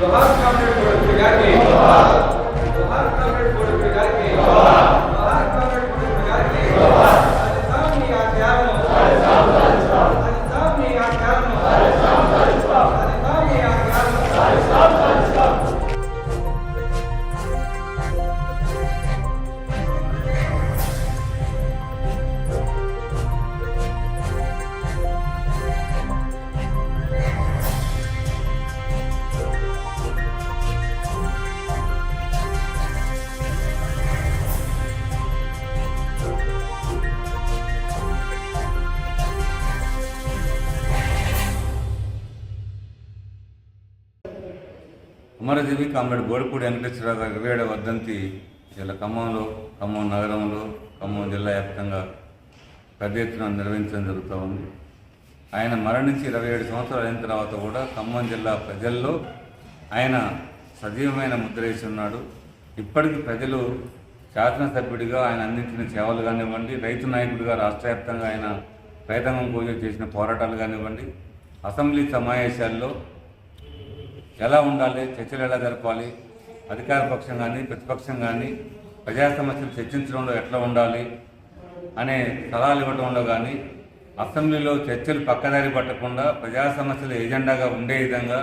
जोहार कामरेड गोडपुर गारी जोहार कामरेड गोडपुर गारी जोहार కుమారదేవి కామ్రేడ్ గోడపూడి వెంకటేశ్వరరావు గారి ఇరవై ఏడవ వర్ధంతి ఇలా ఖమ్మంలో ఖమ్మం నగరంలో ఖమ్మం జిల్లా వ్యాప్తంగా పెద్ద ఎత్తున నిర్వహించడం జరుగుతూ ఉంది. ఆయన మరణించి ఇరవై ఏడు సంవత్సరాలు అయిన తర్వాత కూడా ఖమ్మం జిల్లా ప్రజల్లో ఆయన సజీవమైన ముద్ర వేసి ఉన్నాడు. ఇప్పటికీ ప్రజలు శాసనసభ్యుడిగా ఆయన అందించిన సేవలు కానివ్వండి రైతు నాయకుడిగా రాష్ట్ర వ్యాప్తంగా ఆయన రైతాంగం కోసం చేసిన పోరాటాలు కానివ్వండి అసెంబ్లీ సమావేశాల్లో ఎలా ఉండాలి చర్చలు ఎలా జరపాలి అధికార పక్షం కానీ ప్రతిపక్షం కానీ ప్రజా సమస్యలు చర్చించడంలో ఎట్లా ఉండాలి అనే సలహాలు ఇవ్వడంలో కానీ అసెంబ్లీలో చర్చలు పక్కదారి పట్టకుండా ప్రజా సమస్యలు ఎజెండాగా ఉండే విధంగా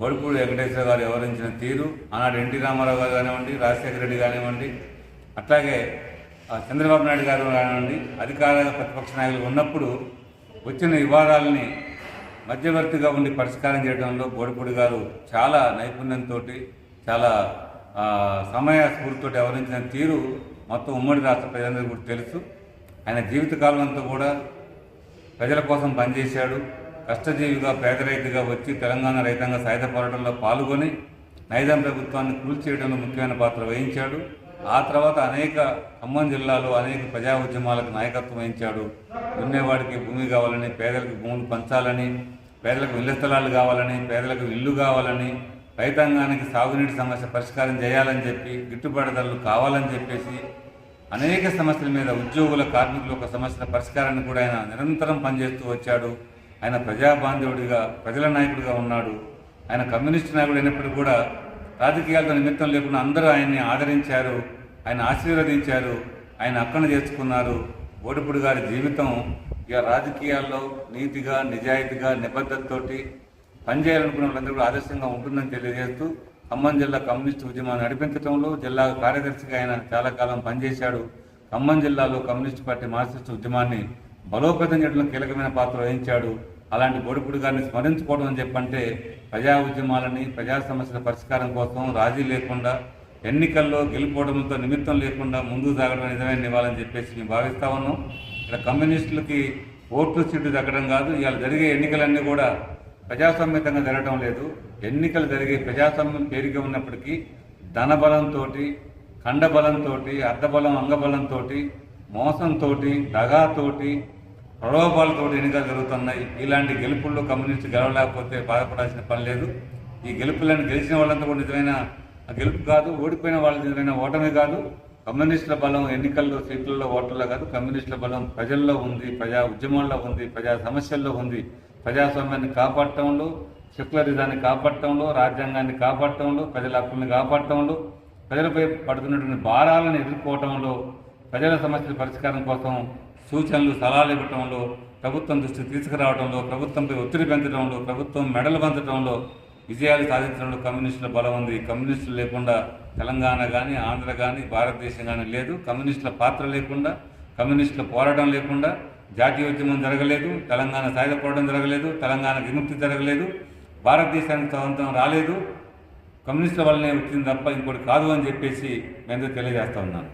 బొడుపూడి వెంకటేశ్వర గారు వివరించిన తీరు ఆనాడు ఎన్టీ రామారావు గారు కానివ్వండి రాజశేఖర రెడ్డి కానివ్వండి అట్లాగే చంద్రబాబు నాయుడు గారు కానివ్వండి అధికార ప్రతిపక్ష నాయకులు ఉన్నప్పుడు వచ్చిన వివాదాలని మధ్యవర్తిగా ఉండి పరిష్కారం చేయడంలో బోడిపూడి గారు చాలా నైపుణ్యంతో చాలా సమయ స్ఫూర్తితో వ్యవహరించిన తీరు మొత్తం ఉమ్మడి రాష్ట్ర ప్రజలందరికీ కూడా తెలుసు. ఆయన జీవితకాలం అంతా కూడా ప్రజల కోసం పనిచేశాడు. కష్టజీవిగా పేదరైతుగా వచ్చి తెలంగాణ రైతాంగ సాయుధ పోరాటంలో పాల్గొని నైజాం ప్రభుత్వాన్ని కూల్చేయడంలో ముఖ్యమైన పాత్ర వహించాడు. ఆ తర్వాత అనేక ఖమ్మం జిల్లాలో అనేక ప్రజా ఉద్యమాలకు నాయకత్వం వహించాడు. దున్నేవాడికి భూమి కావాలని పేదలకు భూములు పంచాలని పేదలకు ఇళ్ళ స్థలాలు కావాలని పేదలకు ఇల్లు కావాలని రైతాంగానికి సాగునీటి సమస్య పరిష్కారం చేయాలని చెప్పి గిట్టుబాటు ధరలు కావాలని చెప్పేసి అనేక సమస్యల మీద ఉద్యోగుల కార్మికుల యొక్క సమస్యల పరిష్కారాన్ని కూడా ఆయన నిరంతరం పనిచేస్తూ వచ్చాడు. ఆయన ప్రజాబాంధవుడిగా ప్రజల నాయకుడిగా ఉన్నాడు. ఆయన కమ్యూనిస్ట్ నాయకుడు అయినప్పటికీ కూడా రాజకీయాలతో నిమిత్తం లేకుండా అందరూ ఆయన్ని ఆదరించారు ఆయన ఆశీర్వదించారు ఆయన అక్కన చేసుకున్నారు. ఓడిపుడి గారి జీవితం ఇక రాజకీయాల్లో నీతిగా నిజాయితీగా నిబద్ధతతోటి పనిచేయాలనుకున్న వాళ్ళందరూ కూడా ఆదర్శంగా ఉంటుందని తెలియజేస్తూ ఖమ్మం జిల్లా కమ్యూనిస్టు ఉద్యమాన్ని నడిపించడంలో జిల్లా కార్యదర్శిగా ఆయన చాలా కాలం పనిచేశాడు. ఖమ్మం జిల్లాలో కమ్యూనిస్ట్ పార్టీ మార్క్సిస్ట్ ఉద్యమాన్ని బలోపేతం చేయడంలో కీలకమైన పాత్ర వహించాడు. అలాంటి బొడుపుడి గారిని స్మరించుకోవడం అని చెప్పంటే ప్రజా ఉద్యమాలని ప్రజా సమస్యల పరిష్కారం కోసం రాజీ లేకుండా ఎన్నికల్లో గెలుపోవడంతో నిమిత్తం లేకుండా ముందుకు సాగడం నిజమైన నివాళని చెప్పేసి మేము భావిస్తా ఉన్నాం ఇక్కడ కమ్యూనిస్టులకి ఓట్లు సీట్లు తగ్గడం కాదు ఇవాళ జరిగే ఎన్నికలన్నీ కూడా ప్రజాస్వామ్యతంగా జరగడం లేదు. ఎన్నికలు జరిగే ప్రజాస్వామ్యం పేరుగా ఉన్నప్పటికీ ధనబలంతో ఖండబలంతో అర్ధబలం అంగబలంతో మోసంతో దగాతోటి ప్రలోభాలతో ఎన్నికలు జరుగుతున్నాయి. ఇలాంటి గెలుపుల్లో కమ్యూనిస్ట్ గెలవలేకపోతే బాధపడాల్సిన పని లేదు. ఈ గెలుపులను గెలిచిన వాళ్ళంతా కూడా నిజమైన గెలుపు కాదు ఓడిపోయిన వాళ్ళ నిజమైన ఓటమి కాదు. కమ్యూనిస్టుల బలం ఎన్నికల్లో సీట్లలో ఓటర్లో కాదు. కమ్యూనిస్టుల బలం ప్రజల్లో ఉంది ప్రజా ఉద్యమంలో ఉంది ప్రజా సమస్యల్లో ఉంది. ప్రజాస్వామ్యాన్ని కాపాడటంలో సెక్యులరిజాన్ని కాపాడటంలో రాజ్యాంగాన్ని కాపాడటంలో ప్రజల హక్కుల్ని కాపాడటంలో ప్రజలపై పడుతున్నటువంటి భారాలను ఎదుర్కోవటంలో ప్రజల సమస్యల పరిష్కారం కోసం సూచనలు సలహాలు ఇవ్వటంలో ప్రభుత్వం దృష్టికి తీసుకురావడంలో ప్రభుత్వంపై ఒత్తిడి పెంచడంలో ప్రభుత్వం మెడలు పంచడంలో విజయాలు సాధించడంలో కమ్యూనిస్టుల బలం ఉంది. కమ్యూనిస్టులు లేకుండా తెలంగాణ కానీ ఆంధ్ర కానీ భారతదేశం కానీ లేదు. కమ్యూనిస్టుల పాత్ర లేకుండా కమ్యూనిస్టుల పోరాటం లేకుండా జాతీయ ఉద్యమం జరగలేదు. తెలంగాణ సాయుధ పోరాటం జరగలేదు. తెలంగాణ విముక్తి జరగలేదు. భారతదేశానికి స్వతంత్రం రాలేదు. కమ్యూనిస్టుల వల్లనే వచ్చింది తప్ప ఇంకోటి కాదు అని చెప్పేసి మేము తెలియజేస్తా ఉన్నాను.